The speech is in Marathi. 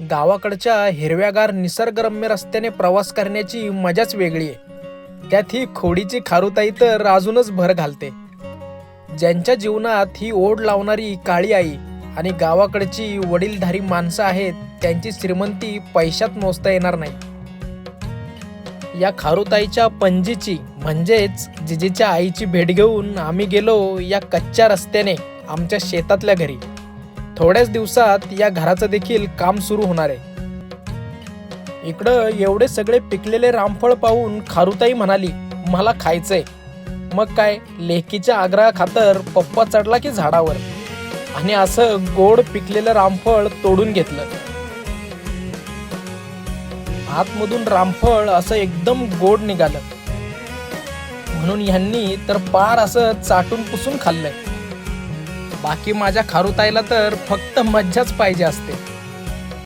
गावाकडच्या हिरव्यागार निसर्गरम्य रस्त्याने प्रवास करण्याची मजाच वेगळी आहे. त्यात ही खोडीची खारुताई तर अजूनच भर घालते. ज्यांच्या जीवनात ही ओढ लावणारी काळी आई आणि गावाकडची वडीलधारी माणसं आहेत त्यांची श्रीमंती पैशात मोजता येणार नाही. या खारुताईच्या पणजीची म्हणजेच जिजीच्या आईची भेट घेऊन आम्ही गेलो या कच्च्या रस्त्याने आमच्या शेतातल्या घरी. थोड्याच दिवसात या घराचं देखील काम सुरू होणार आहे. इकडं एवढे सगळे पिकलेले रामफळ पाहून खारुताई म्हणाली मला खायचंय. मग काय लेकीच्या आग्रहा खातर पप्पा चढला की झाडावर. आणि असं गोड पिकलेलं रामफळ तोडून घेतलं. आतमधून रामफळ असं एकदम गोड निघालं. म्हणून ह्यांनी तर पार असं चाटून पुसून खाल्लंय. बाकी माझ्या खारुताईला तर फक्त मज्जाच पाहिजे असते.